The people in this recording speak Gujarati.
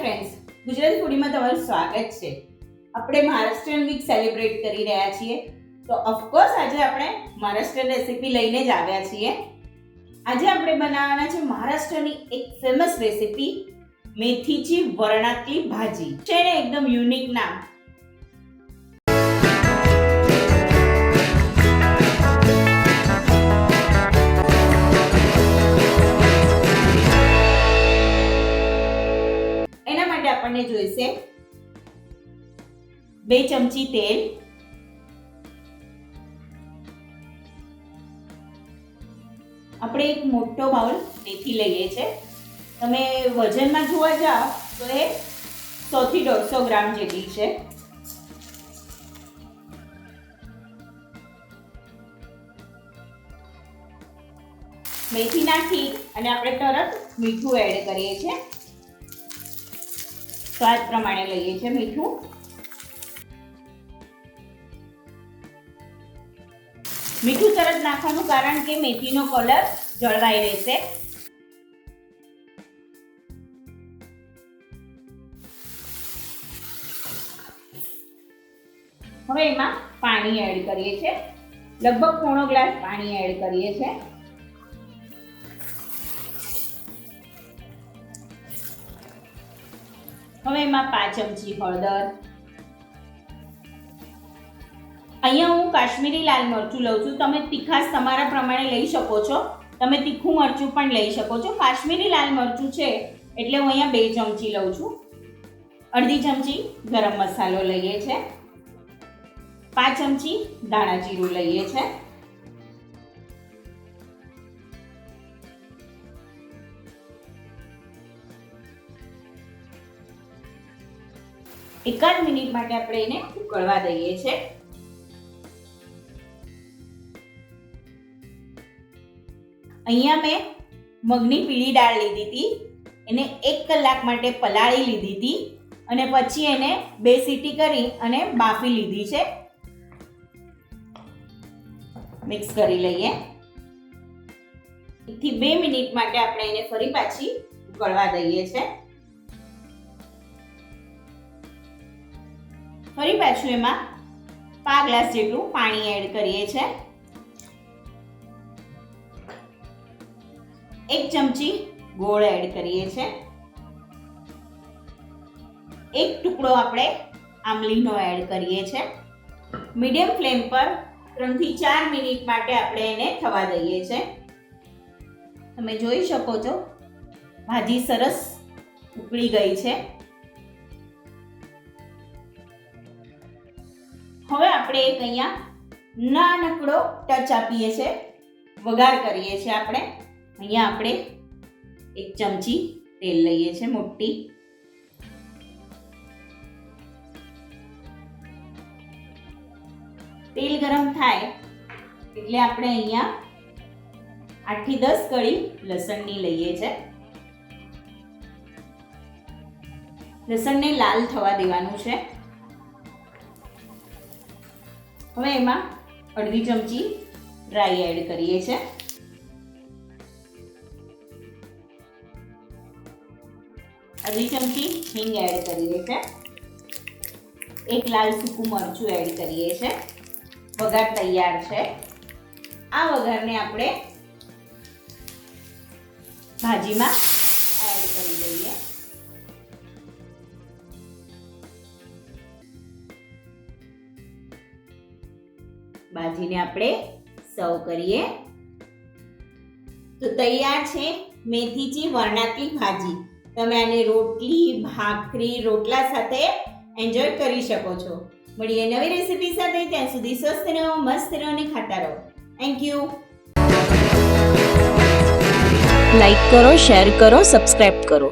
ફ્રેન્ડ્સ ગુજરાતી ફૂડીમાં તમારું સ્વાગત છે. આપણે મહારાષ્ટ્રીયન વીક સેલિબ્રેટ કરી રહ્યા છીએ. તો ઓફકોર્સ આજે આપણે મહારાષ્ટ્ર રેસીપી લઈને જ આવ્યા છીએ. આજે આપણે બનાવવાના છે મહારાષ્ટ્રની એક ફેમસ રેસીપી મેથીची વરણાતલી ભાજી. છે એકદમ યુનિક નામ. આપણને જોઈશે. બે ચમચી તેલ. આપણે એક મોટો બાઉલ મેથી લઈએ છે. તમે વજનમાં જોવા જાઓ તો એ સોથી દોઢસો ગ્રામ જેટલી છે. મેથી નાખી અને આપણે તરત મીઠું એડ કરીએ છીએ. સ્વાદ પ્રમાણે લઈએ છીએ મીઠું. મીઠું તરત નાખવાનું કારણ કે મેથીનો કલર જળવાઈ રહેશે. હવે એમાં પાણી એડ કરીએ છીએ. લગભગ પોણો ગ્લાસ પાણી એડ કરીએ છીએ. હવે એમાં પાંચ ચમચી હળદર. અહીંયા હું કાશ્મીરી લાલ મરચું લઉં છું. તમે તીખાસ તમારા પ્રમાણે લઈ શકો છો. તમે તીખું મરચું પણ લઈ શકો છો. કાશ્મીરી લાલ મરચું છે એટલે હું અહીંયા બે ચમચી લઉં છું. અડધી ચમચી ગરમ મસાલો લઈએ છે. પાંચ ચમચી દાણા જીરું લઈએ છે. એકાદ મિનિટ માટે આપણે એને ઉકળવા દઈએ છે. અહીંયા મેં મગની પીળી દાળ લીધી હતી. એને એક કલાક માટે પલાળી લીધી હતી અને પછી એને બે સીટી કરી અને બાફી લીધી છે. મિક્સ કરી લઈએ. એકથી બે મિનિટ માટે આપણે એને ફરી પાછી ઉકળવા દઈએ છે. ફરી પાછું એમાં પા ગ્લાસ જેટલું પાણી એડ કરીએ છે. એક ચમચી ગોળ એડ કરીએ છે. એક ટુકડો આપણે આમલીનો એડ કરીએ છે. મીડિયમ ફ્લેમ પર ત્રણથી ચાર મિનિટ માટે આપણે એને થવા દઈએ છે. તમે જોઈ શકો છો, ભાજી સરસ ઉકળી ગઈ છે. હવે આપણે એક અહીંયા નાનકડો ટચ આપીએ છીએ વઘાર કરીએ છીએ આપણે. અહીંયા આપણે એક ચમચી તેલ લઈએ છીએ, મોટી. તેલ ગરમ થાય એટલે આપણે અહીંયા આઠથી દસ કળી લસણની લઈએ છે લસણને લાલ થવા દેવાનું છે. હવે એમાં અડધી ચમચી ડ્રાય એડ કરીએ છે. અડધી ચમચી હિંગ એડ કરીએ છે. એક લાલ સૂકું મરચું એડ કરીએ છે. વઘાર તૈયાર છે. આ વઘારને આપણે ભાજીમાં એડ કરી દઈએ. ભાજીને આપણે સર્વ કરીએ. તો તૈયાર છે મેથીची વરણાતી ભાજી. તમે આને રોટલી, ભાખરી, રોટલા સાથે એન્જોય કરી શકો છો. મળીએ નવી રેસીપી સાથે. ત્યાં સુધી સ્વસ્થ રહો, મસ્ત રહો અને ખાતા રહો. થેન્ક યુ લાઈક કરો શેર કરો સબસ્ક્રાઈબ કરો.